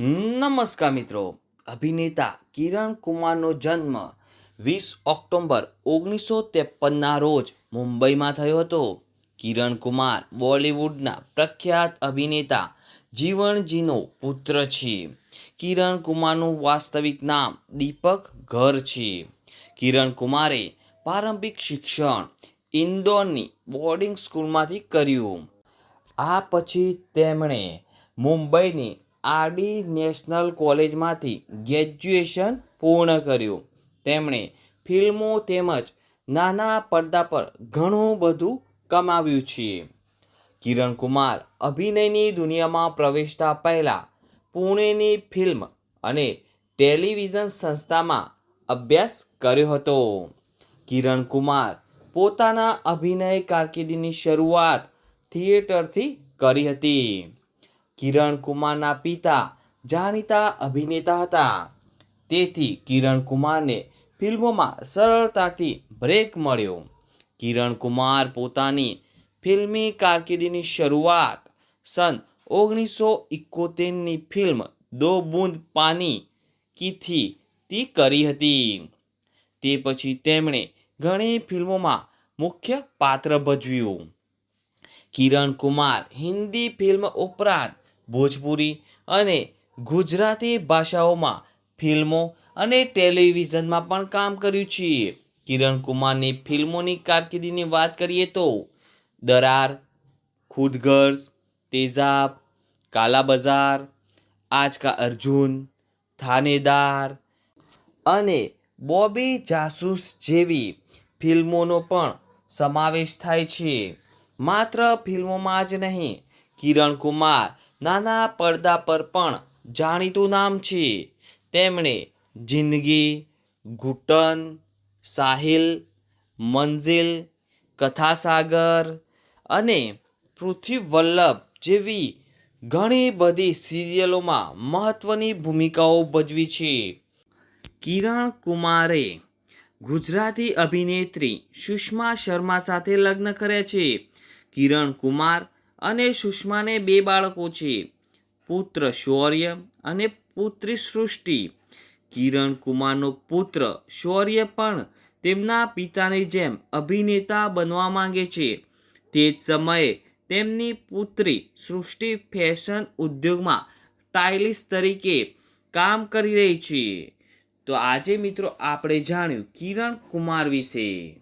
નમસ્કાર મિત્રો. અભિનેતા કિરણ કુમારનો જન્મ વીસ ઓક્ટોબર ઓગણીસો ત્રેપનના રોજ મુંબઈમાં થયો હતો. કિરણ કુમાર બોલિવૂડના પ્રખ્યાત અભિનેતા જીવણજીનો પુત્ર છે. કિરણ કુમારનું વાસ્તવિક નામ દીપક ઘર છે. કિરણ કુમારે પ્રારંભિક શિક્ષણ ઇન્દોરની બોર્ડિંગ સ્કૂલમાંથી કર્યું. આ પછી તેમણે મુંબઈની આરડી નેશનલ કોલેજમાંથી ગ્રેજ્યુએશન પૂર્ણ કર્યું. તેમણે ફિલ્મો તેમજ નાના પડદા પર ઘણું બધું કમાવ્યું છે. કિરણ કુમાર અભિનયની દુનિયામાં પ્રવેશતા પહેલાં પુણેની ફિલ્મ અને ટેલિવિઝન સંસ્થામાં અભ્યાસ કર્યો હતો. કિરણ કુમાર પોતાના અભિનય કારકિર્દીની શરૂઆત થિયેટરથી કરી હતી. કિરણ કુમારના પિતા જાણીતા અભિનેતા હતા. તેથી કિરણ કુમારને ફિલ્મોમાં સરળતાથી બ્રેક મળ્યો. કિરણ કુમાર પોતાની ફિલ્મી કારકિર્દીની શરૂઆત સન ઓગણીસો ઇકોતેરની ફિલ્મ દો બૂંદ પાની કીથી તી કરી હતી. તે પછી તેમણે ઘણી ફિલ્મોમાં મુખ્ય પાત્ર ભજવ્યું. કિરણ કુમાર હિન્દી ફિલ્મ ઉપરાંત ભોજપુરી અને ગુજરાતી ભાષાઓમાં ફિલ્મો અને ટેલિવિઝનમાં પણ કામ કર્યું છે. કિરણ કુમારની ફિલ્મોની કારકિર્દીની વાત કરીએ તો, દરાર ખુદગર્જ તેજાબ કાલા બજાર આજ અર્જુન, થાનેદાર અને બોબી જાસૂસ જેવી ફિલ્મોનો પણ સમાવેશ થાય છે. માત્ર ફિલ્મોમાં જ નહીં, કિરણ કુમાર નાના પડદા પર પણ જાણીતું નામ છે. તેમણે જિંદગી ઘૂંટન સાહિલ, મંઝિલ, કથાસાગર અને પૃથ્વી વલ્લભ જેવી ઘણી બધી સિરિયલોમાં મહત્ત્વની ભૂમિકાઓ ભજવી છે. કિરણ કુમારે ગુજરાતી અભિનેત્રી સુષ્મા શર્મા સાથે લગ્ન કર્યા છે. કિરણ કુમાર અને સુષ્માને બે બાળકો છે. પુત્ર શૌર્ય અને પુત્રી સૃષ્ટિ. કિરણ કુમારનો પુત્ર શૌર્ય પણ તેમના પિતાની જેમ અભિનેતા બનવા માંગે છે. તે જ સમયે તેમની પુત્રી સૃષ્ટિ ફેશન ઉદ્યોગમાં સ્ટાઇલિશ તરીકે કામ કરી રહી છે. તો આજે મિત્રો આપણે જાણ્યું કિરણ કુમાર વિશે.